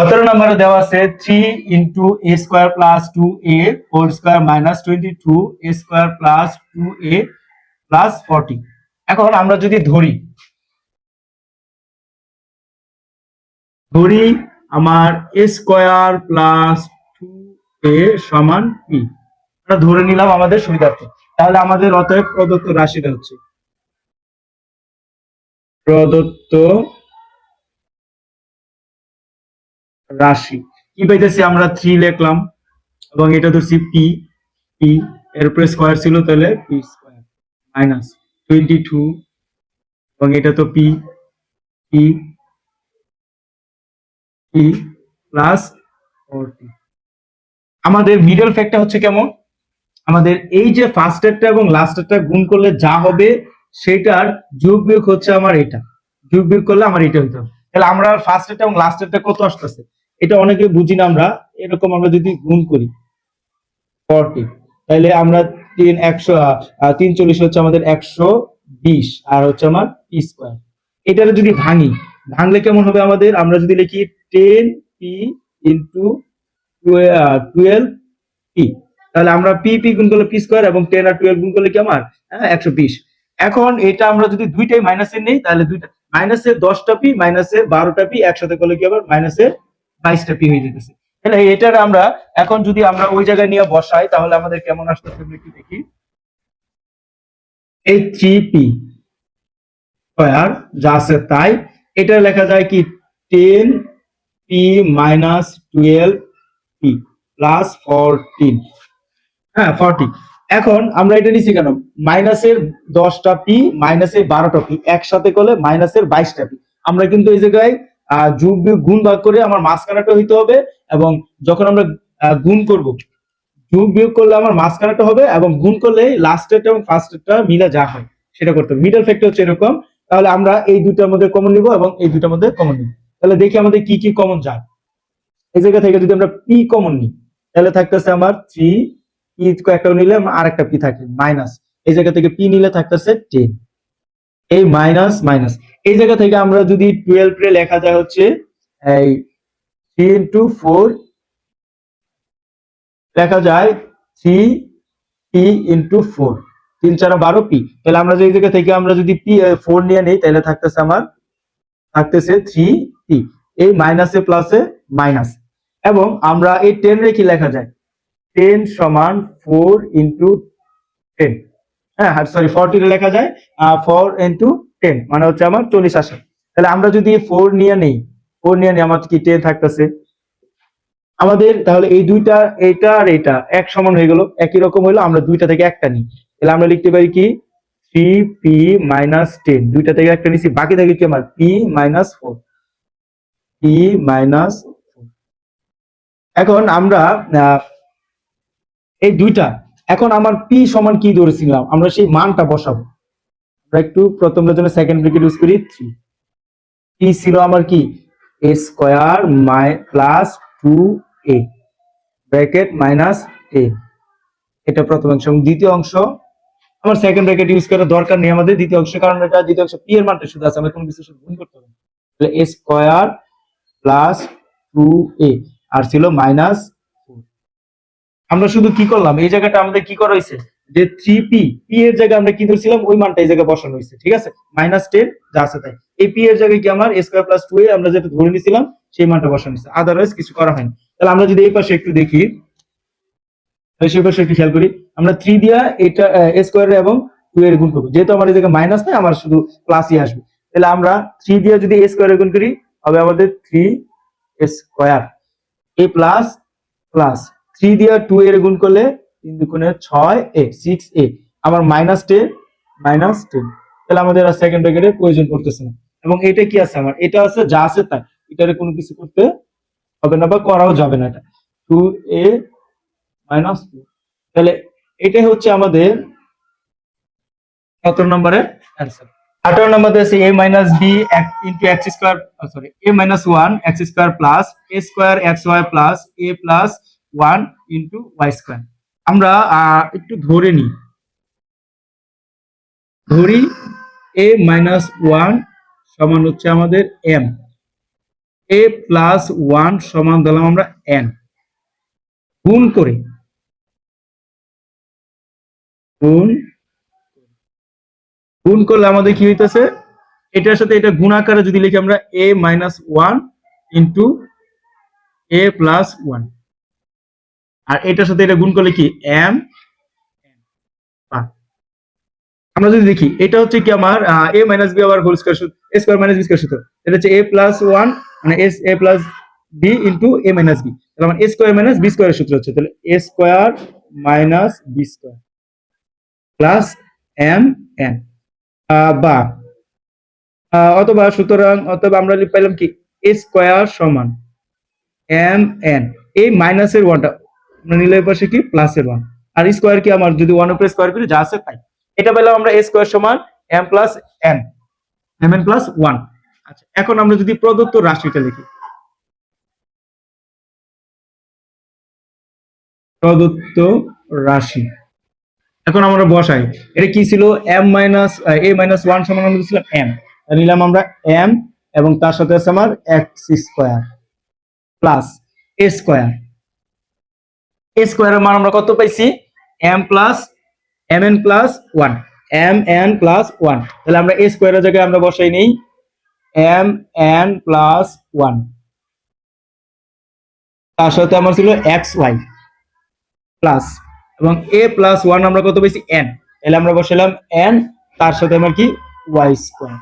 সতেরো নম্বরে দেওয়া আছে? Three into A square plus two A whole square minus twenty two A square plus two A plus forty এখন আমরা যদি ধরি ধরি আমার A square plus two A সমান পি আমরা ধরে নিলাম আমাদের সুবিধার্থে। তাহলে আমাদের অতএব প্রদত্ত রাশিটা হচ্ছে, প্রদত্ত রাশি। কি পাইতেছি আমরা? থ্রি লিখলাম। এবং এটা ধরছি পি পি এর উপরে স্কোয়ার ছিল তাহলে P square minus twenty two এবং এটা তো P P P plus forty আমাদের মিডল ফ্যাক্টটা হচ্ছে কেমন? আমাদের এই যে ফার্স্ট ফার্স্টেরটা এবং লাস্টেরটা গুণ করলে যা হবে, সেটার যোগ বিয়োগ হচ্ছে আমার এটা। যোগ বিয়োগ করলে আমার এটা হইতে হবে। তাহলে আমরা ফার্স্ট ফার্স্টেরটা এবং লাস্টেরটা কত আসতেছে? এটা অনেকে বুঝি না আমরা, এরকম আমরা যদি গুণ করি ফর্টি তাহলে আমরা তিন একশো তিন চল্লিশ হচ্ছে আমাদের একশো বিশ, আর হচ্ছে আমার পি স্কোয়ার এটারে যদি ভাঙি, ভাঙলে কেমন হবে আমাদের? আমরা যদি লিখি ten P into twelve P তাহলে আমরা পি পি গুণ করলে পি স্কোয়ার এবং টেন আর টুয়েলভ গুণ করলে কি আমার? হ্যাঁ একশো বিশ। এখন এটা আমরা যদি দুইটাই মাইনাসের নেই, তাহলে দুইটা মাইনাসের দশটা পি মাইনাসের বারোটা পি একসাথে করলে কি আবার মাইনাসের বাইশটা পি হয়ে যেতেছে। তাহলে এটার আমরা এখন যদি আমরা ওই জায়গায় নিয়ে বসাই, তাহলে আমাদের কেমন আসতেছে একটু দেখি। এই থ্রি পি স্কোয়ার যা আছে তাই, এটা লেখা যায় কি ten P minus twelve P plus fourteen হ্যাঁ ফর্টি এখন আমরা এটা নিচ্ছি কেন? মাইনাসের দশটা পি মাইনাসের বারোটা পি, একসাথে করলে মাইনাসের বাইশটা পি। আমরা কিন্তু এই জায়গায় যোগ বিয়োগ গুণ ভাগ করে আমার মাঝখানাটা হইতে হবে এবং যখন আমরা গুণ করব, যোগ বিয়োগ করলে আমার মাঝখানাটা হবে এবং গুণ করলে লাস্টেরটা এবং ফার্স্টেরটা মিলে যা হয়, সেটা করতে হবে। মিডল ফ্যাক্টর হচ্ছে এরকম। তাহলে আমরা এই দুটার মধ্যে কমন নিব এবং এই দুটার মধ্যে কমন নিব। তাহলে দেখি আমাদের কি কি কমন যায়। এই জায়গা থেকে যদি আমরা পি কমন নিই, তাহলে থাকতেছে আমার থ্রি পি একটা নিলে আর একটা পি থাকে মাইনাস এই জায়গা থেকে পি নিলে থাকতেছে টেন এই মাইনাস মাইনাস এই জায়গা থেকে আমরা যদি টুয়েলভ রে লেখা যায় হচ্ছে, এই থ্রি ইন্টু ফোর লেখা যায় থ্রি পি ইন্টু ফোর তিন, চার, বারো পি তাহলে আমরা যে জায়গা থেকে আমরা যদি পি ফোর নিয়ে নিই, তাহলে থাকতেছে আমার, থাকতেছে থ্রি পি এই মাইনাসে প্লাসে মাইনাস এবং আমরা এই টেন রে কি লেখা যায়? টেন সমান ফোর ইন্টু টেন হ্যাঁ সরি ফোরটি লেখা যায় ফোর ইন্টু টেন মানে হচ্ছে আমার চল্লিশ আসে তাহলে আমরা যদি ফোর নিয়ে নেই ফোর নিয়ে নিই আমার কি টেন থাকতেছে? আমাদের তাহলে এই দুইটা, এইটা আর এটা এক সমান হয়ে গেল, একই রকম হইল, আমরা দুইটা থেকে একটা নিই। তাহলে আমরা লিখতে পারি কি? থ্রি পি মাইনাস টেন দুইটা থেকে একটা নিচ্ছি বাকি থাকে কি আমার? P minus four P minus এখন আমরা এই দুইটা, এখন আমার পি সমান কি ধরেছিলাম? আমরা সেই মানটা বসাবো। একটু প্রথমের জন্য সেকেন্ড ব্রেকেট ইউজ করি। থ্রি পি ছিল আমার কি? A square my plus two A bracket minus ten এটা প্রথম অংশ। দ্বিতীয় অংশ, আমার সেকেন্ড ব্র্যাকেট ইউজ করার দরকার নেই আমাদের। দ্বিতীয় অংশ, কারণ এটা দ্বিতীয় অংশ পি এর মানটা শুধু আছে। আমরা কোনো কিছু সাথে গুণ করতে হবে। তাহলে A square plus two A আর ছিল মাইনাস আমরা শুধু কি করলাম? এই জায়গাটা আমাদের কি করা হয়েছে? যে থ্রি পি পি এর জায়গায় আমরা কি ধরছিলাম? ওই মানটা এই জায়গায় বসানো হয়েছে, ঠিক আছে? মাইনাস টেন যা আছে তাই। এই পি এর জায়গায় কি আমার? স্কোয়ার প্লাস টু এ আমরা যেটা ধরে নিয়েছিলাম সেই মানটা বসানো হয়েছে। আদারওয়াইজ কিছু করা হয়নি। তাহলে আমরা যদি এই পাশে একটু দেখি সেই পাশে একটু খেয়াল করি। আমরা থ্রি দিয়া এটা স্কোয়ার এবং টু এর গুণ করব। যেহেতু আমার এই জায়গায় মাইনাস নাই, আমার শুধু প্লাসই আসবে। তাহলে আমরা থ্রি দিয়ে যদি এ স্কোয়ার গুণ করি, হবে আমাদের three square A plus plus three দিয়ে টু এর গুণ করলে তিন দুগুণে ছয় এ সিক্স এ আমার মাইনাস টেন মাইনাস টেন তাহলে আমাদের আর সেকেন্ড ব্র্যাকেটের প্রয়োজন পড়তেছে না। এবং এটা কি আছে আমার? এটা আছে, যা আছে তাই। এটারে কোনো কিছু করতে হবে না বা করাও যাবে না এটা। টু এ মাইনাস টু তাহলে এটাই হচ্ছে আমাদের সতেরো নম্বরের অ্যান্সার আঠারো নম্বর আছে A minus B into X square sorry A minus one X square plus A square X Y plus A plus one into Y square আমরা একটু ধরে নিই। ধরি এ মাইনাস ওয়ান সমান হচ্ছে আমাদের এম এ প্লাস ওয়ান সমান দিলাম আমরা এন গুণ করে, গুণ গুণ করলে আমাদের কি হইতেছে? এটার সাথে এটা গুণ আকারে যদি লিখি আমরা A minus one into A plus one আর এটার সাথে এটা গুণ করলে কি? এম আমরা যদি দেখি, এটা হচ্ছে কি আমার এ মাইনাস বি আবার whole square A square minus B square সূত্র এটা হচ্ছে এ প্লাস ওয়ান মানে S A plus B into A minus B তাহলে আমার এ স্কোয়ার মাইনাস বি স্কোয়ারের সূত্র হচ্ছে। তাহলে A square minus B square plus M N বা অথবা সুতরাং, অথবা আমরা পাইলাম কি? এ স্কোয়ার সমান এম এন এই মাইনাসের ওয়ানটা নিলে পাশে কি? প্লাস প্লাসের ওয়ান আর স্কোয়ার কি আমার? যদি ওয়ান উপরে স্কোয়ার করি, যা আছে তাই। এটা পেলাম আমরা এ স্কোয়ার সমান M plus N M N plus one আচ্ছা এখন আমরা যদি প্রদত্ত রাশিটা লিখি প্রদত্ত রাশি। এখন আমরা বসাই। এটা কি ছিল? M minus A minus one সমান আমরা দিচ্ছিলাম এম নিলাম আমরা এম এবং তার সাথে আছে আমার X square plus A square A স্কোয়ারের মান আমরা কত পাইছি? M plus M N plus one M N plus one তাহলে আমরা এ স্কোয়ারের জায়গায় আমরা বসাই নেই। এম এন প্লাস ওয়ান তার সাথে আমার ছিল এক্স ওয়াই প্লাস এবং এ প্লাস ওয়ান আমরা কত পেয়েছি এন তাহলে আমরা বসালাম এন তার সাথে আমার কি? ওয়াই স্কোয়ার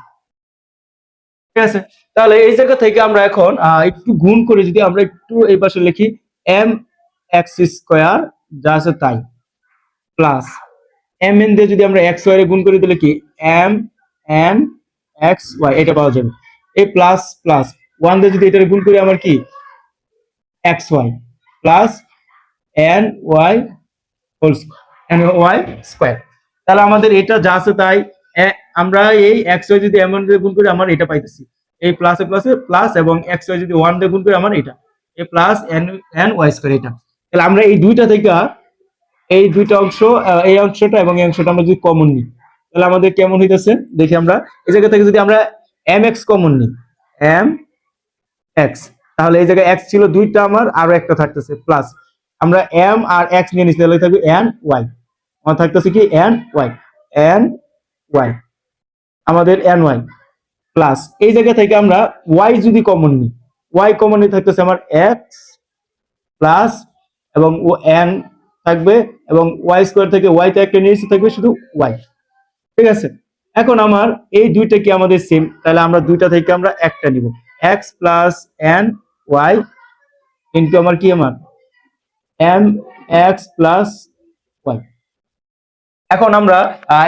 ঠিক আছে? তাহলে এই জায়গা থেকে আমরা এখন একটু গুণ করে যদি আমরা একটু এই পাশে লিখি এম এক্স স্কোয়ার যা আছে তাই প্লাস এম এন দিয়ে যদি আমরা এক্স ওয়াই গুণ করি তাহলে কি? এম এন এক্স ওয়াই এটা পাওয়া যাবে। এই প্লাস প্লাস ওয়ান দিয়ে যদি এটা গুণ করি আমার কি? X Y plus N Y whole N Y square তাহলে আমাদের এটা যা আছে তাই আমরা এই এক্স ওয়াই যদি এমন দিয়ে গুণ করি আমার এটা পাইতেছি। এই প্লাসে প্লাসে প্লাস এবং এক্স ওয়াই যদি ওয়ান দিয়ে গুণ করি আমার এটা। A plus N N Y square এটা। তাহলে আমরা এই দুইটা থেকে এই দুইটা অংশ এই অংশটা এবং এই অংশটা আমরা যদি কমন নিই, তাহলে আমাদের কেমন হইতেছে? দেখি আমরা। এই জায়গা থেকে যদি আমরা এম এক্স কমন নিই এম এক্স তাহলে এই জায়গায় এক্স ছিল দুইটা আমার, আরও একটা থাকতেছে প্লাস আমরা এম আর এক্স নিয়ে নিচ্ছি তাহলে থাকবে এন ওয়াই আমার থাকতেছে কি? এন ওয়াই এন ওয়াই আমাদের এন ওয়াই প্লাস এই জায়গা থেকে আমরা ওয়াই যদি কমন নিই ওয়াই কমন নিয়ে থাকতেছে আমার এক্স প্লাস এবং ও এন থাকবে এবং ওয়াই স্কোয়ার থেকে ওয়াই তে একটা নিয়েছি থাকবে শুধু ওয়াই ঠিক আছে? এখন আমার এই দুইটা কি আমাদের সেম তাহলে আমরা দুইটা থেকে আমরা একটা নিব। X plus n y into আমার কি আমার? এম এক্স প্লাস ওয়াই এখন আমরা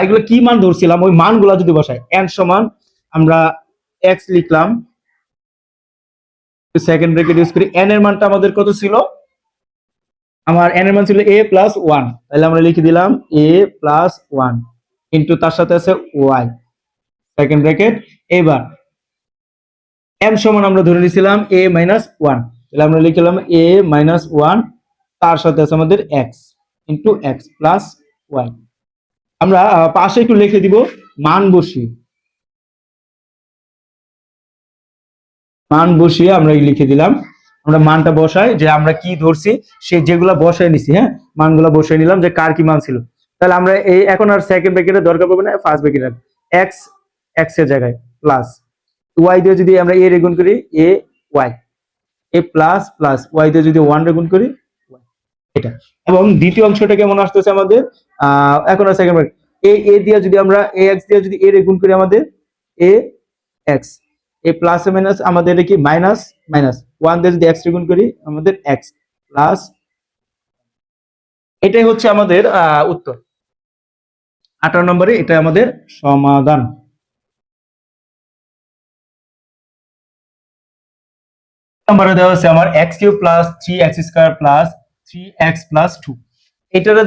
এগুলো কি মান ধরছিলাম? ওই মানগুলা যদি বসাই এন সমান, আমরা এক্স লিখলাম। সেকেন্ড ব্রেকেট ইউজ করি। এন এর মানটা আমাদের কত ছিল? আমার এন এর মান ছিল এ প্লাস ওয়ান তাহলে আমরা লিখে দিলাম এ প্লাস ওয়ান তার সাথে আছে ওয়াই সেকেন্ড ব্র্যাকেট এবার এম সমান আমরা ধরে নিয়েছিলাম এ মাইনাস ওয়ান তাহলে আমরা লিখলাম এ মাইনাস ওয়ান তার সাথে আছে আমাদের x into x plus y আমরা পাশে একটু লিখে দিব মান বসিয়ে। মান বসিয়ে আমরা লিখে দিলাম আমরা মানটা বসাই যে আমরা কি ধরছি, সে যেগুলা বসাই নিছি হ্যাঁ? মানগুলা বসাই নিলাম যে কার কি মান ছিল। তাহলে আমরা এই এখন আর সেকেন্ড ব্র্যাকেটের দরকার পড়বে না ফার্স্ট ব্র্যাকেট এক্স এক্সের জায়গায় প্লাস ওয়াই দিয়ে যদি আমরা এ রেগুন করি a y a plus plus y দিয়ে যদি ওয়ান রেগুন করি এটা। এবং দ্বিতীয় অংশটা কেমন আসতেছে আমাদের? আহ, এখন আর সেকেন্ড ব্র্যাকেট এ এ দিয়ে যদি আমরা এ এক্স দিয়ে যদি এ রেগুন করি আমাদের a x a plus minus আমাদের কি? মাইনাস মাইনাস ওয়ান দিয়ে যদি এক্স রেগুন করি, আমাদের এক্স প্লাস এটাই হচ্ছে আমাদের উত্তর। আঠারো নম্বরে এটা আমাদের সমাধান।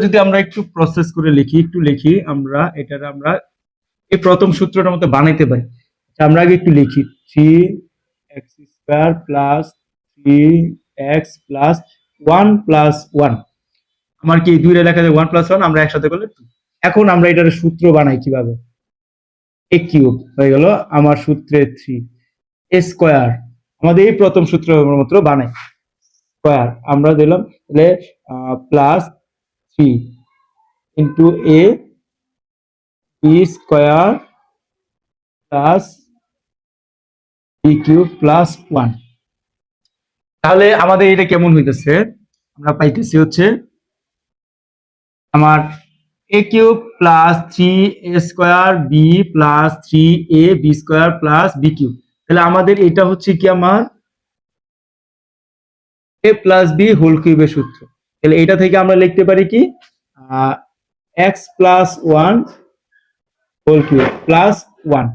যদি আমরা একটু প্রসেস করে লিখি, একটু লিখি, আমরা, এটার আমরা এই প্রথম সূত্রটার মতো বানাইতে পারি। আমরা আগে একটু লিখি। Three x square plus three x plus one plus one আমার কি দুইটা লেখা যায় ওয়ান প্লাস ওয়ান আমরা একসাথে করলে। এখন আমরা এটার সূত্র বানাই কীভাবে? এ কিউব হয়ে গেল আমার সূত্রে থ্রি এ স্কোয়ার আমাদের এই প্রথম সূত্র মাত্র বানাই। স্কোয়ার আমরা দিলাম তাহলে plus three into a b square plus b cube plus one তাহলে আমাদের এটা কেমন হইতেছে? আমরা পাইতেছি হচ্ছে আমার a cube plus three a square b plus three a b square plus b cube. তাহলে আমাদের এটা হচ্ছে কি আমার? এ প্লাস বি হোল কিউবের সূত্র। তাহলে এটা থেকে আমরা লিখতে পারি কি? X plus one whole cube plus one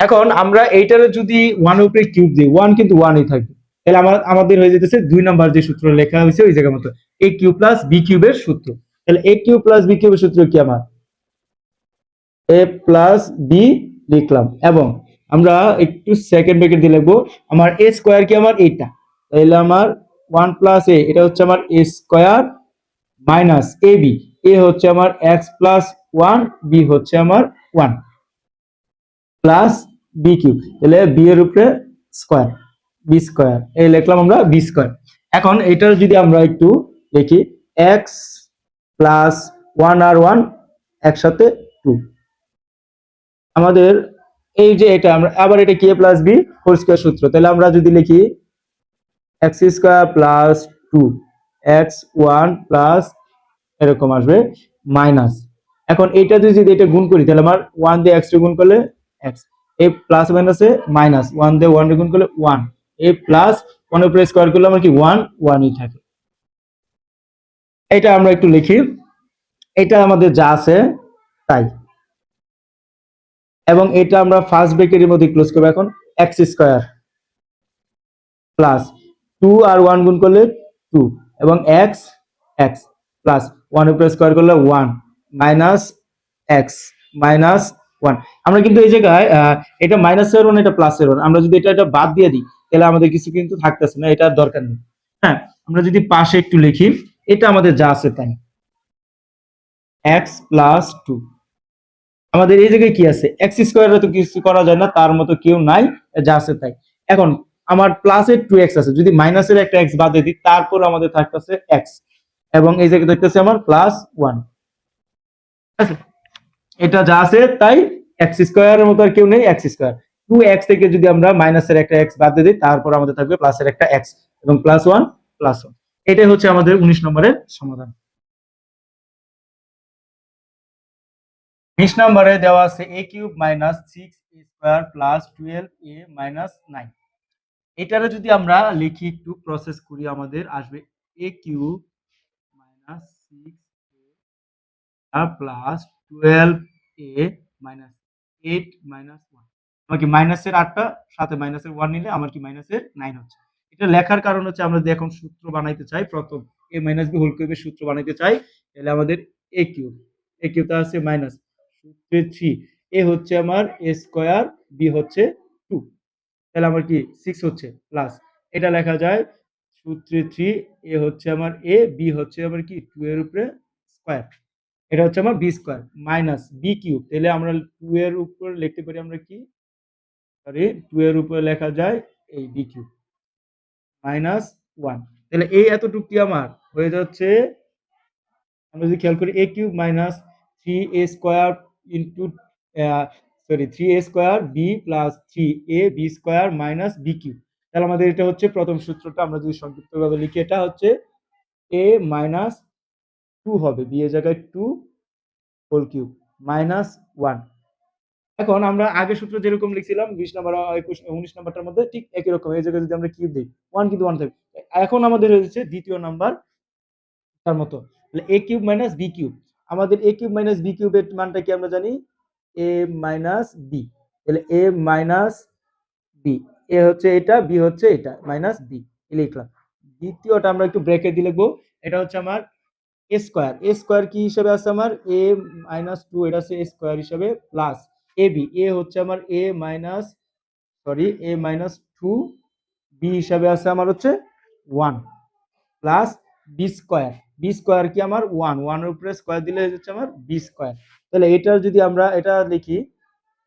এখন আমরা এইটারে যদি ওয়ান উপরে কিউব দিই ওয়ান কিন্তু ওয়ানই থাকবে তাহলে আমার, আমাদের হয়ে যেতেছে দুই নাম্বার যে সূত্র লেখা হয়েছে ওই জায়গার মতো। এ কিউ প্লাস বি কিউবের সূত্র। তাহলে এ কিউ প্লাস বি কিউবের সূত্র কি আমার? এ প্লাস বি লিখলাম। এবং আমরা একটু সেকেন্ড ব্রেকেট দিয়ে লিখব। আমার এ স্কোয়ার কি আমার? এইটা। তাহলে আমার ওয়ান প্লাস এ এটা হচ্ছে আমার a square minus a b a হচ্ছে আমার এক্স প্লাস ওয়ান বি হচ্ছে আমার ওয়ান প্লাস বি কিউব তাহলে বি এর উপরে স্কোয়ার বি স্কোয়ার এই লিখলাম আমরা বি স্কোয়ার এখন এটার যদি আমরা একটু দেখি এক্স প্লাস ওয়ান আর ওয়ান একসাথে টু আমাদের এই যে এটা, আমরা আবার এটা কি প্লাস বি হোল স্কোয়ার সূত্র। তাহলে আমরা যদি লিখি x square plus two x one plus এরকম আসবে মাইনাস এখন এটা যদি যদি এটা গুণ করি, তাহলে আমার ওয়ান দিয়ে এক্স গুণ করলে এক্স এ প্লাস মাইনাসে মাইনাস ওয়ান দিয়ে ওয়ান গুণ করলে ওয়ান এ প্লাস ওয়ান উপরে স্কোয়ার করলে আমার কি ওয়ান ওয়ানই থাকে। এটা আমরা একটু লিখি। এটা আমাদের যা আছে, তাই। এবং এটা আমরা ফার্স্ট ব্রেকের মধ্যে ক্লোজ করব এখন এক্স স্কোয়ার প্লাস টু আর ওয়ান গুণ করলে টু এবং এক্স এক্স প্লাস ওয়ান উপরে স্কোয়ার করলে one minus x minus one আমরা কিন্তু এই জায়গায় এটা মাইনাসের ওয়ান এটা প্লাসের ওয়ান আমরা যদি এটা এটা বাদ দিয়ে দিই, তাহলে আমাদের কিছু কিন্তু থাকতেছে না এটা দরকার নেই। হ্যাঁ আমরা যদি পাশে একটু লিখি, এটা আমাদের যা আছে তাই। এক্স প্লাস টু আমাদের এই জায়গায় কি আছে? এক্স স্কোয়ারে তো কিছু করা যায় না, তার মতো কেউ নাই, যা আছে তাই। এখন, আমার প্লাসের টু এক্স আছে, যদি মাইনাসের একটা এক্স বাদ দিয়ে দিই, তারপর আমাদের থাকতেছে এক্স এবং এই জায়গায় দেখতেছে আমার প্লাস ওয়ান এটা যা আছে তাই এক্স স্কোয়ারের মতো আর কেউ নেই এক্স স্কোয়ার টু এক্স থেকে যদি আমরা মাইনাসের একটা এক্স বাদ দিই, তারপর আমাদের থাকবে প্লাসের একটা এক্স এবং প্লাস ওয়ান প্লাস ওয়ান এটাই হচ্ছে আমাদের উনিশ নম্বরের সমাধান। বিশ নম্বরে দেওয়া আছে a cube minus six a square plus twelve a minus nine এটারে যদি আমরা লিখি, একটু প্রসেস করি, আমাদের আসবে a cube minus six a plus twelve a minus eight minus one আমার কি মাইনাসের আটটা, সাথে মাইনাসের ওয়ান নিলে আমার কি মাইনাসের নাইন হচ্ছে। এটা লেখার কারণ হচ্ছে আমরা যদি এখন সূত্র বানাইতে চাই, প্রথম এ মাইনাস বি হোল কিউবের সূত্র বানাইতে চাই, তাহলে আমাদের এ কিউব এ কিউবটা আছে মাইনাস সূত্রে থ্রি এ হচ্ছে আমার এ স্কোয়ার বি হচ্ছে টু তাহলে আমার কি সিক্স হচ্ছে প্লাস এটা লেখা যায় সূত্রে থ্রি এ হচ্ছে আমার এ বি হচ্ছে আমার কি টু এর উপরে স্কোয়ার এটা হচ্ছে আমার b square minus b cube তাহলে আমরা টু এর উপর লিখতে পারি আমরা কি? সরি টু এর উপরে লেখা যায় এই বি কিউব মাইনাস ওয়ান তাহলে এই এতটুকটি আমার। হয়ে যাচ্ছে, আমরা যদি খেয়াল করি a cube minus three a square into sorry three a square b plus three a b square minus b cube তাহলে আমাদের এটা হচ্ছে প্রথম সূত্রটা। আমরা যদি সংক্ষিপ্তভাবে লিখি, এটা হচ্ছে এ মাইনাস টু হবে বি এর জায়গায় two whole cube minus one এখন আমরা আগের সূত্র যেরকম লিখছিলাম, বিশ নাম্বার একুশ, উনিশ নাম্বারটার মধ্যে ঠিক একই রকম, এই জায়গায় যদি আমরা কিউব দিই ওয়ান কিন্তু ওয়ান থাকবে। এখন আমাদের হয়েছে দ্বিতীয় নাম্বার তার মতো। A cube minus b cube আমাদের এ কিউব মাইনাস বি কিউবের মানটা কি আমরা জানি? এ মাইনাস বি তাহলে এ মাইনাস বি এ হচ্ছে এটা বি হচ্ছে এটা মাইনাস বি লিখলাম। দ্বিতীয়টা আমরা একটু ব্রেকে দিয়ে লিখব। এটা হচ্ছে আমার এ স্কোয়ার এ স্কোয়ার কি হিসাবে আছে আমার? এ মাইনাস টু এটা আছে এ স্কোয়ার হিসাবে প্লাস এ বি এ হচ্ছে আমার a minus sorry a minus two b হিসাবে আছে আমার হচ্ছে one plus b square b square কি আমার? ওয়ান ওয়ানের উপরে স্কোয়ার দিলে হচ্ছে আমার বি স্কোয়ার তাহলে এটার যদি আমরা, এটা লিখি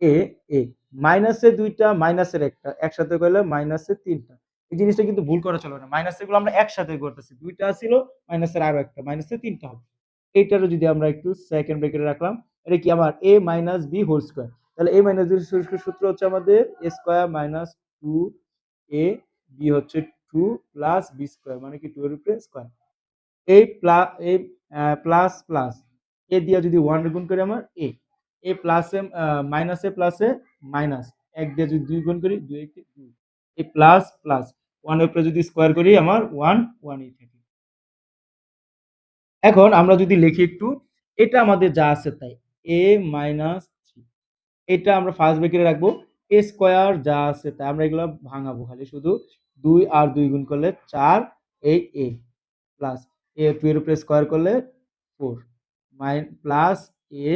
এ এ মাইনাসের দুইটা মাইনাসের একটা। একসাথে করলে মাইনাসের তিনটা। এই জিনিসটা কিন্তু ভুল করা চলবে না। মাইনাসেরগুলো আমরা একসাথে করতেছি। দুইটা ছিল মাইনাসের আরও একটা মাইনাসের তিনটা হবে। এইটারও যদি আমরা একটু সেকেন্ড ব্র্যাকেটে রাখলাম, এটা কি আমার a minus b whole square তাহলে এ মাইনাস বি সূত্র হচ্ছে আমাদের a square minus two a b হচ্ছে টু প্লাস বি স্কোয়ার মানে কি টু এর উপরে স্কোয়ার এই প্লাস এই প্লাস প্লাস এ দিয়ে যদি ওয়ান গুণ করি আমার এ এ প্লাসে মাইনাসে প্লাসে মাইনাস এক দিয়ে যদি দুই গুণ করি, দুই একে দুই। এই প্লাস প্লাস ওয়ানের উপরে যদি স্কোয়ার করি আমার ওয়ান ওয়ানই থাকে। এখন আমরা যদি লিখি একটু, এটা আমাদের যা আছে তাই। এ মাইনাস থ্রি এটা আমরা ফার্স্ট ব্রেকেটে রাখব। এ স্কোয়ার যা আছে তাই, আমরা এগুলো ভাঙাবো খালি শুধু। দুই আর দুই গুণ করলে চার, এই এ প্লাস এ টু এর উপরে স্কোয়ার করলে four my plus a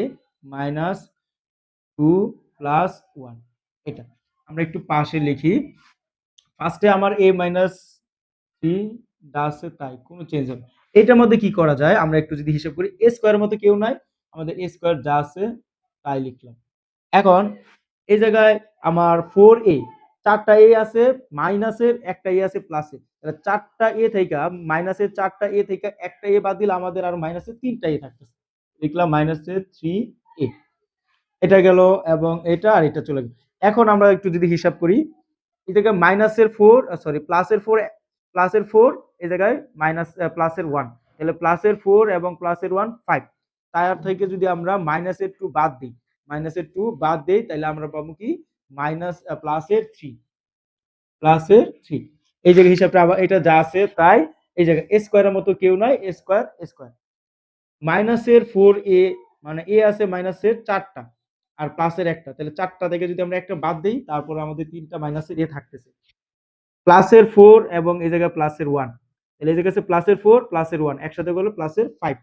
minus two plus one এটা। আমরা একটু পাশে লিখি। ফার্স্টে আমার এ মাইনাস থ্রি আছে তাই, কোনো চেঞ্জ হবে। এটার মধ্যে কি করা যায়? আমরা একটু যদি হিসাব করি এ স্কোয়ারের মতো কেউ নাই, আমাদের এ স্কোয়ার যা আছে তাই লিখলাম। এখন, এই জায়গায় আমার ফোর এ চারটা এ আছে মাইনাসের একটা এ আছে প্লাসে তাহলে চারটা এ থেকে মাইনাসের চারটা এ থেকে একটা এ বাদ দিলে আমাদের আর মাইনাসের তিনটা এ থাকতেছে। লিখলাম মাইনাসের থ্রি এ এটা গেল এবং এটা আর এটা চলে গেল। এখন আমরা একটু যদি হিসাব করি এই জায়গায় মাইনাসের ফোর সরি প্লাসের ফোর প্লাসের ফোর এই জায়গায় মাইনাস প্লাসের ওয়ান তাহলে প্লাসের ফোর এবং প্লাসের ওয়ান ফাইভ তার থেকে যদি আমরা মাইনাসের টু বাদ দিই মাইনাসের টু বাদ দিই, তাহলে আমরা পাবো কি? মাইনাস প্লাসের থ্রি প্লাসের থ্রি এই জায়গায় হিসাবটা আবার এটা যা আছে, তাই এই জায়গায় স্কোয়ারের মতো কেউ নয় স্কোয়ার স্কোয়ার মাইনাসের ফোর এ মানে এ আছে মাইনাসের চারটা। আর প্লাসের একটা। তাহলে চারটা থেকে যদি আমরা একটা বাদ দিই, তারপর আমাদের তিনটা মাইনাসের এ থাকতেছে। প্লাসের ফোর এবং এই জায়গায় প্লাসের ওয়ান তাহলে এই জায়গায় আছে প্লাসের ফোর প্লাসের ওয়ান একসাথে করলে প্লাসের ফাইভ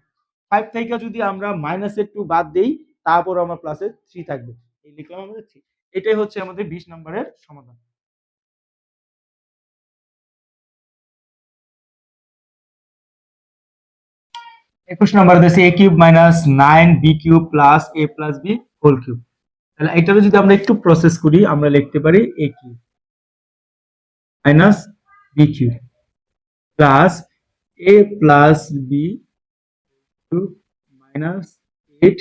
ফাইভ থেকে যদি আমরা মাইনাসের টু বাদ দিই, তারপর আমার প্লাসের থ্রি থাকবে। এই লিখলাম আমাদের থ্রি এটাই হচ্ছে আমাদের বিশ নম্বরের সমাধান। একুশ নম্বর দিয়েছে a cube minus nine b cube plus a plus b whole cube তাহলে এটারও যদি আমরা একটু প্রসেস করি, আমরা লিখতে পারি a cube minus b cube plus a plus b minus eight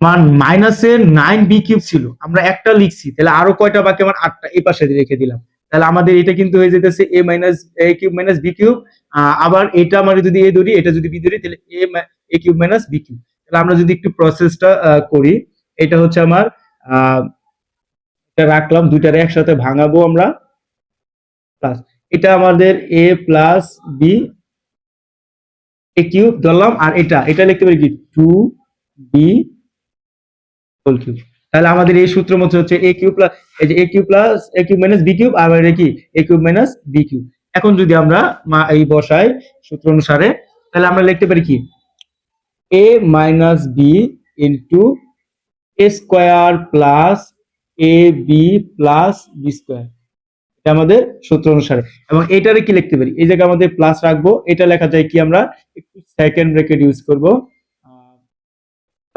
মান মাইনাসের নাইন বি কিউব ছিল। আমরা একটা লিখছি, তাহলে আরও কয়টা বাকি? আমার আটটা, এই পাশে রেখে দিলাম। তাহলে আমাদের এটা কিন্তু হয়ে যেতেছে a minus a cube minus b cube আবার এটা আমরা যদি এ ধরি, এটা যদি বি ধরি, তাহলে a cube minus b cube তাহলে আমরা যদি একটু প্রসেসটা করি, এটা হচ্ছে আমার এটা রাখলাম, দুইটারে একসাথে ভাঙাবো আমরা। প্লাস এটা আমাদের a plus b a cube ধরলাম, আর এটা এটা লিখতে পারি কি? টু বি হোল কিউব তাহলে আমাদের এই সূত্র মতো হচ্ছে এ কিউ প্লাস এই যে a cube plus a cube minus b cube আর এটা কি? A cube minus b cube এখন যদি আমরা এই বসাই সূত্র অনুসারে, তাহলে আমরা লিখতে পারি কি? A minus b into a square plus a b plus b square এটা আমাদের সূত্র অনুসারে। এবং এটারে কি লিখতে পারি? এই জায়গায় আমাদের প্লাস রাখব। এটা লেখা যায় কি আমরা? একটু সেকেন্ড ব্র্যাকেট ইউজ করব।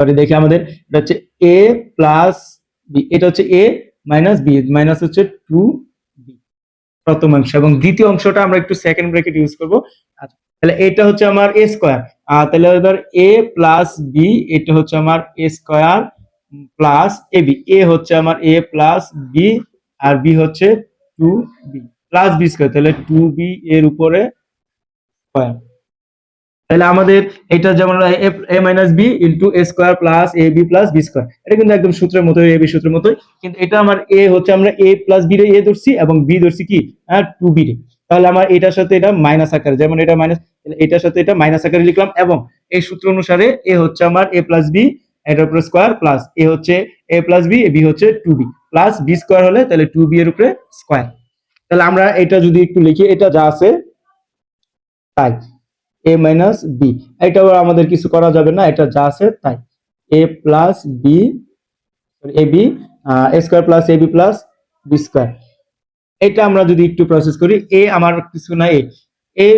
সরি দেখি আমাদের। এটা হচ্ছে এ প্লাস বি এটা হচ্ছে এ মাইনাস বি মাইনাস হচ্ছে টু বি প্রথম অংশ। এবং দ্বিতীয় অংশটা আমরা একটু সেকেন্ড ব্র্যাকেট ইউজ করব। তাহলে এটা হচ্ছে আমার এ স্কোয়ার তাহলে এবার এ প্লাস বি এটা হচ্ছে আমার a square plus a b a হচ্ছে আমার এ প্লাস বি আর বি হচ্ছে two b plus b square তাহলে টু বি এর উপরে স্কোয়ার তাহলে আমাদের এটা যেমন a minus b into a square plus a b plus b square এটা কিন্তু একদম সূত্রের মতো এ বি সূত্রের মতোই। কিন্তু এটা আমার এ হচ্ছে আমরা এ প্লাস বি রে এ ধরছি এবং বি ধরছি কি? হ্যাঁ টু বি রে। তাহলে আমার এটার সাথে এটা মাইনাস আকারে, যেমন এটা মাইনাস এটার সাথে এটা মাইনাস আকারে লিখলাম এবং এই সূত্র অনুসারে এ হচ্ছে আমার এ প্লাস বি এটার উপরে স্কোয়ার প্লাস এ হচ্ছে এ প্লাস বি বি হচ্ছে two b plus b square হলে তাহলে টু বি এর উপরে স্কোয়ার তাহলে আমরা এটা যদি একটু লিখি, এটা যা আছে, তাই এ মাইনাস বি এটা আমাদের কিছু করা যাবে না, এটা যা আছে তাই a plus b a b square plus a b plus b square এটা আমরা যদি একটু প্রসেস করি এ আমার কিছু না এ এ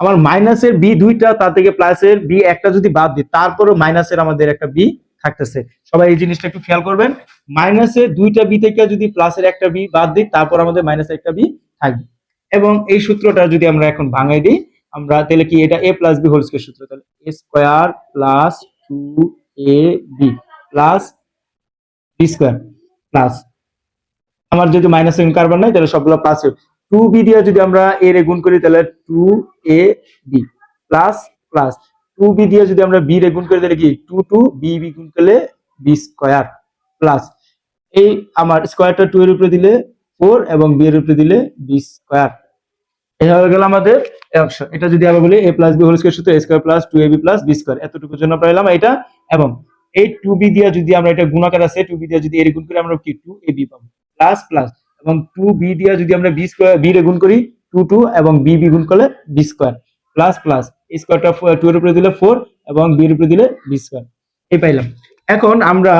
আমার মাইনাসের বি দুইটা, তার থেকে প্লাসের বি একটা যদি বাদ দিই, তারপরও মাইনাসের আমাদের একটা বি থাকতেছে। সবাই এই জিনিসটা একটু খেয়াল করবেন মাইনাসে দুইটা বি থেকে যদি প্লাসের একটা বি বাদ দিই, তারপর আমাদের মাইনাসে একটা বি থাকবে। এবং এই সূত্রটা যদি আমরা এখন ভাঙাই দিই, আমরা তাহলে কি এটা a plus b whole square সূত্র, তাহলে a square plus two a b plus b square plus আমার যদি মাইনাস কার্বন নাই তাহলে সবগুলো প্লাস টু বি দিয়ে যদি আমরা এ রে গুণ করি, তাহলে two a b plus plus two b দিয়ে যদি আমরা বি রে গুণ করি, তাহলে কি? টু টু বি বি গুণ করলে বি স্কোয়ার প্লাস এই আমার স্কোয়ারটা টু এর উপরে দিলে ফোর এবং বি এর উপরে দিলে বি স্কোয়ার এই হয়ে আমাদের এটা যদি আমরা বলি a plus b whole square সূত্র square plus two a b plus b এতটুকুর জন্য এটা। এবং এই টু বি দিয়ে যদি আমরা এটা গুণাকার আছে টু বি দিয়ে যদি এর গুণ করি, আমরা কি? টু এ বি পাবো। প্লাস প্লাস এবং টু বি দিয়ে যদি আমরা বি স্কোয়ার বি রে গুণ করি টু টু এবং বি বি গুণ করলে বি স্কোয়ার প্লাস প্লাস স্কোয়ারটা টু এর উপরে দিলে ফোর এবং বি এর উপরে দিলে বি স্কোয়ার এই পাইলাম। এখন আমরা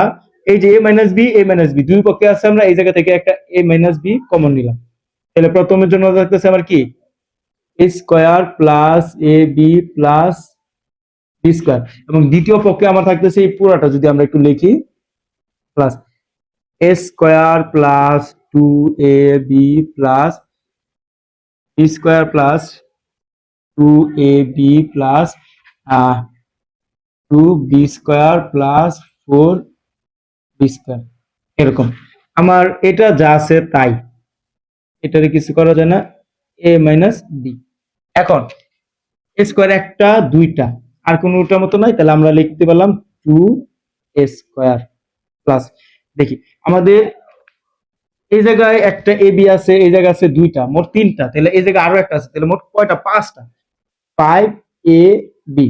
এই যে a minus b a minus b দুই পক্ষে আছে আমরা, এই জায়গা থেকে একটা এ মাইনাস বি কমন নিলাম। তাহলে প্রথমের জন্য থাকতেছে আমার কি? A square plus a b plus b square এবং দ্বিতীয় পক্ষে আমার থাকতেছে এই পুরাটা, যদি আমরা একটু লিখি plus a square plus two a b plus b square plus two a b plus two b square plus four b square এরকম। আমার এটা যা আছে তাই। এটারে কিছু করা যায় না। এ মাইনাস বি এখন এ স্কোয়ার একটা, দুইটা। আর কোনোটার মতো নাই। তাহলে আমরা লিখতে পারলাম টু এ স্কোয়ার প্লাস দেখি। আমাদের এই জায়গায় একটা এ বি আছে, এই জায়গায় আছে দুইটা, মোট তিনটা। তাহলে এই জায়গায় আরও একটা আছে, তাহলে মোট কয়টা? পাঁচটা। ফাইভ এ বি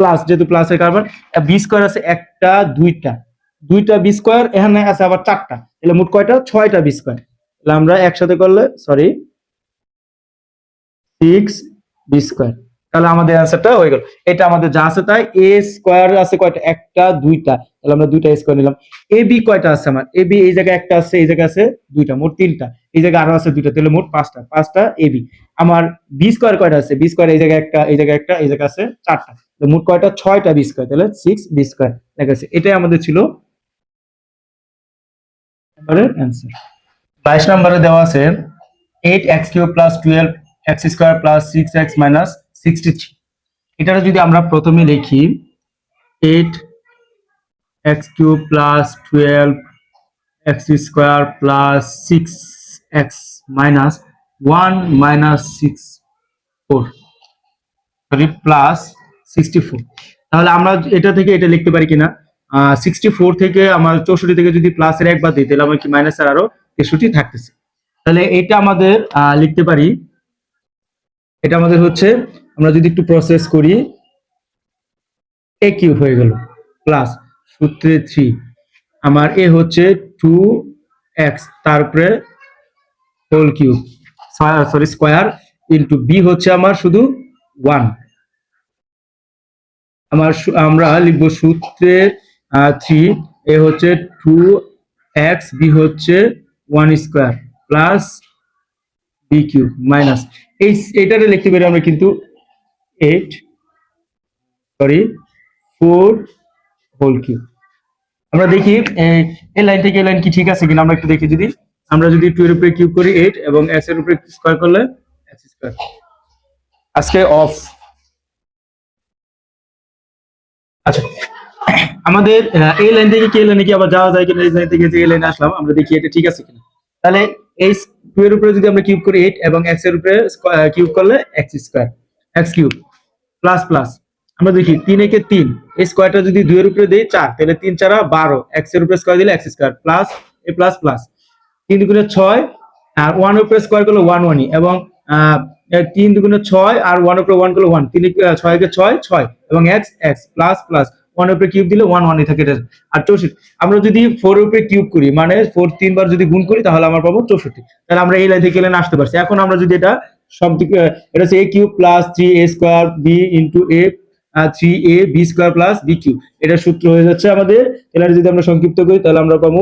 প্লাস যেহেতু প্লাসের কার্বন বি স্কোয়ার আছে একটা, দুইটা। দুইটা বি স্কোয়ার এখানে আছে আবার চারটা। তাহলে মোট কয়টা? ছয়টা বি স্কোয়ার তাহলে আমরা একসাথে করলে সরি সিক্স বি স্কোয়ার তাহলে আমাদের অ্যান্সারটা হয়ে গেল। এটা আমাদের যা আছে তাই এ স্কোয়ার আছে কয়টা? একটা, দুইটা। তাহলে আমরা দুইটা স্কোয়ার নিলাম। এ বি কয়টা আছে আমার? এ বি এই জায়গায় একটা আছে, এই জায়গায় আছে দুইটা, মোট তিনটা। এই জায়গায় আরও আছে দুইটা, তাহলে মোট পাঁচটা। পাঁচটা এ বি আমার বি স্কোয়ার কয়টা আছে? বি স্কোয়ার এই জায়গায় একটা, এই জায়গায় একটা, এই জায়গায় আছে চারটা। মোট কয়টা? ছয়টা বি স্কোয়ার তাহলে সিক্স বি স্কোয়ার দেখা যাচ্ছে, এটাই আমাদের ছিল অ্যান্সার বাইশ নম্বরে দেওয়া আছে eight x cube plus twelve x square plus six x minus sixty three এটা যদি আমরা প্রথমে লিখি eight x cube plus twelve x square plus six x minus one minus six four sorry plus sixty four তাহলে আমরা এটা থেকে এটা লিখতে পারি কিনা? সিক্সটি ফোর থেকে আমার চৌষট্টি থেকে যদি প্লাসের একবার দিই, তাহলে আমার কি মাইনাসের আরও তেষট্টি থাকতেছে। তাহলে এটা আমাদের লিখতে পারি। এটা আমাদের হচ্ছে আমরা যদি একটু প্রসেস করি এ কিউব হয়ে গেল প্লাস সূত্রে থ্রি আমার এ হচ্ছে টু এক্স তারপরে whole cube sorry square into b হচ্ছে আমার শুধু ওয়ান আমার আমরা লিখব সূত্রে থ্রি এ হচ্ছে টু এক্স বি হচ্ছে one square plus b cube minus এই এটারে লিখতে পারি আমরা কিন্তু eight sorry four whole cube আমরা দেখি এই লাইন থেকে এই লাইন কি ঠিক আছে কিনা আমরা একটু দেখি যদি। আমরা যদি টু এর উপরে কিউব করি এইট এবং এক্সের উপরে স্কোয়ার করলে এক্স স্কোয়ার আজকে অফ আচ্ছা আমাদের এই লাইন থেকে কি লাইনে কি আবার যাওয়া যায় কিনা? এই লাইন থেকে যে লাইনে আসলাম, আমরা দেখি এটা ঠিক আছে কিনা। তাহলে এই টু এর উপরে যদি আমরা কিউব করি এইট এবং এক্সের উপরে কিউব করলে x square x cube plus plus আমরা দেখি তিন একে তিন এই স্কোয়ারটা যদি দুই এর উপরে দিই চার, তাহলে তিন চারা বারো এক্সের উপরে স্কোয়ার দিলে x square plus a plus plus তিন দুগুণে ছয়, আর ওয়ান উপরে স্কোয়ার করলে ওয়ান ওয়ানই এবং তিন দুগুণে ছয়, আর ওয়ান উপরে ওয়ান করলে ওয়ান তিন ছয় কে ছয় ছয়, এবং x x plus plus one উপরে কিউব দিলে ওয়ান ওয়ানই থাকে। এটা আর চৌষট্টি, আমরা যদি ফোর উপরে কিউব করি মানে ফোর তিনবার যদি গুণ করি, তাহলে আমরা পাবো চৌষট্টি। তাহলে আমরা এই লাইন থেকে লাইন আসতে পারছি। এখন আমরা যদি এটা এটা হচ্ছে a cube plus three a square b into a three a b square plus b এটা সূত্র হয়ে যাচ্ছে আমাদের। এটা যদি আমরা সংক্ষিপ্ত করি, তাহলে আমরা পাবো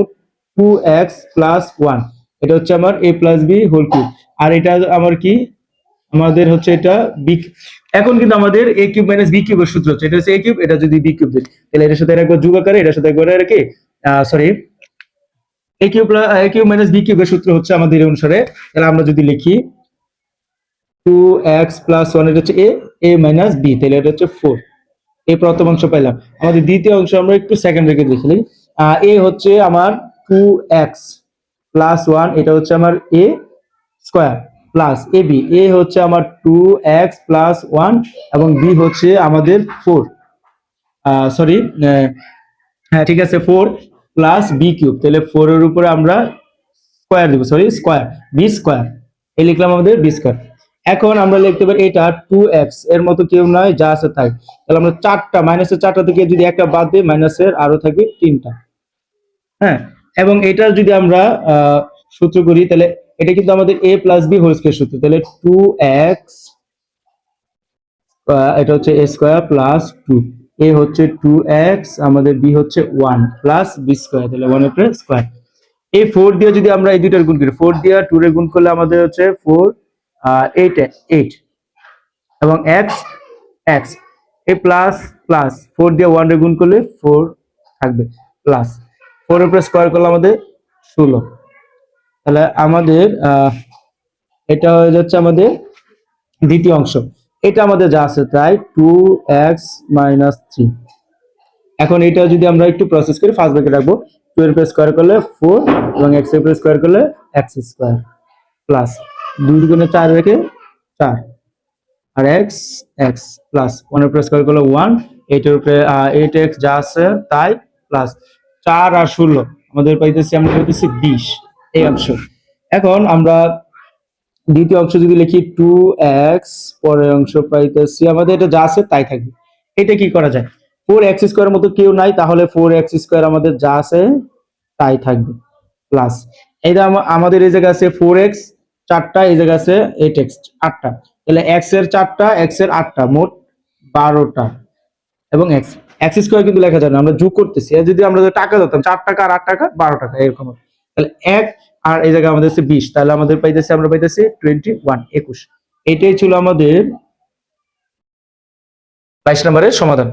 টু এক্স প্লাস ওয়ান এটা হচ্ছে আমার a plus b whole cube আর এটা আমার কি? আমাদের হচ্ছে এটা বি এখন কিন্তু আমাদের এ কিউব মাইনাস বি কিউবের সূত্র হচ্ছে। এটা হচ্ছে এ কিউব এটা যদি বি কিউব দিই তাহলে এটার সাথে একবার যোগ আকারে, এটার সাথে একবার রেখে sorry a cube a cube minus b কিউবের সূত্র হচ্ছে আমাদের অনুসারে। তাহলে আমরা যদি লিখি টু এক্স প্লাস ওয়ান এটা হচ্ছে এ এ মাইনাস বি তাহলে এটা হচ্ছে ফোর এই প্রথম অংশ পাইলাম। আমাদের দ্বিতীয় অংশ আমরা একটু সেকেন্ড রেখে দেখি এ হচ্ছে আমার টু এক্স প্লাস ওয়ান এটা হচ্ছে আমার a square plus a b a হচ্ছে আমার টু এক্স প্লাস ওয়ান এবং বি হচ্ছে আমাদের ফোর সরি হ্যাঁ ঠিক আছে ফোর প্লাস বি কিউব তাহলে ফোর এর উপরে আমরা স্কোয়ার দিব সরি স্কোয়ার বি স্কোয়ার এই লিখলাম আমাদের বি স্কোয়ার এখন আমরা লিখতে পারি এটা টু এক্সের মতো কেউ নয়, যা আছে তাই। তাহলে আমরা চারটা মাইনাসের চারটা থেকে যদি একটা বাদ দিই মাইনাসের আরও থাকবে তিনটা। হ্যাঁ? এবং এটার যদি আমরা সূত্র করি, তাহলে এটা কিন্তু আমাদের a plus b whole square সূত্র। তাহলে টু এক্স এটা হচ্ছে a square plus two a হচ্ছে টু এক্স আমাদের বি হচ্ছে ওয়ান প্লাস বি স্কোয়ার তাহলে ওয়ান স্কোয়ার এই ফোর দিয়ে যদি আমরা এই দুইটার গুণ করি ফোর দিয়ে টু এর গুণ করলে আমাদের হচ্ছে ফোর এইট এইট এবং এক্স এক্স এই প্লাস প্লাস ফোর দিয়ে ওয়ান গুণ করলে ফোর থাকবে প্লাস ফোর এর স্কোয়ার করলে আমাদের ষোলো। তাহলে আমাদের এটা হয়ে যাচ্ছে আমাদের দ্বিতীয় অংশ। এটা আমাদের যা আছে তাই টু এক্স মাইনাস থ্রি এখন এটা যদি আমরা একটু প্রসেস করি ফার্স্ট ব্র্যাকেট রাখব। টু এর স্কোয়ার করলে ফোর এবং এক্সের স্কোয়ার করলে এক্স স্কোয়ার প্লাস দুই চার রেখে চার। আর এক্স এক্স প্লাস ওয়ানের প্রেস স্কোয়ার করলে ওয়ান এইটের উপরে এইট এক্স যা আছে তাই প্লাস চার আর ষোলো। আমাদের পাইতেছি, আমরা পাইতেছি বিশ। এই অংশ। এখন আমরা দ্বিতীয় অংশ যদি লিখি টু এক্স পরের অংশ পাইতেছি, আমাদের এটা যা আছে তাই থাকবে। এটা কি করা যায়? ফোর এক্স স্কোয়ার মতো কেউ নাই, তাহলে ফোর এক্স স্কোয়ার আমাদের যা আছে তাই থাকবে। প্লাস আমা- আমাদের এই জায়গা আছে ফোর এক্স চারটা, এই জায়গা আছে এইট এক্স আটটা। তাহলে এক্সের চারটা এক্সের আটটা, মোট বারোটা। এবং এক্স এক্স স্কোয়ার কিন্তু লেখা যায় না, আমরা যোগ করতেছি। যদি আমরা টাকা দিতাম চার টাকা আর আট টাকা? বারো টাকা এরকম। তাহলে এক আর এই জায়গায় আমাদের বিশ, তাহলে আমাদের পাইতেছি, আমরা পাইতেছি টোয়েন্টি ওয়ান একুশ। এটাই ছিল আমাদের বাইশ নম্বরের সমাধান।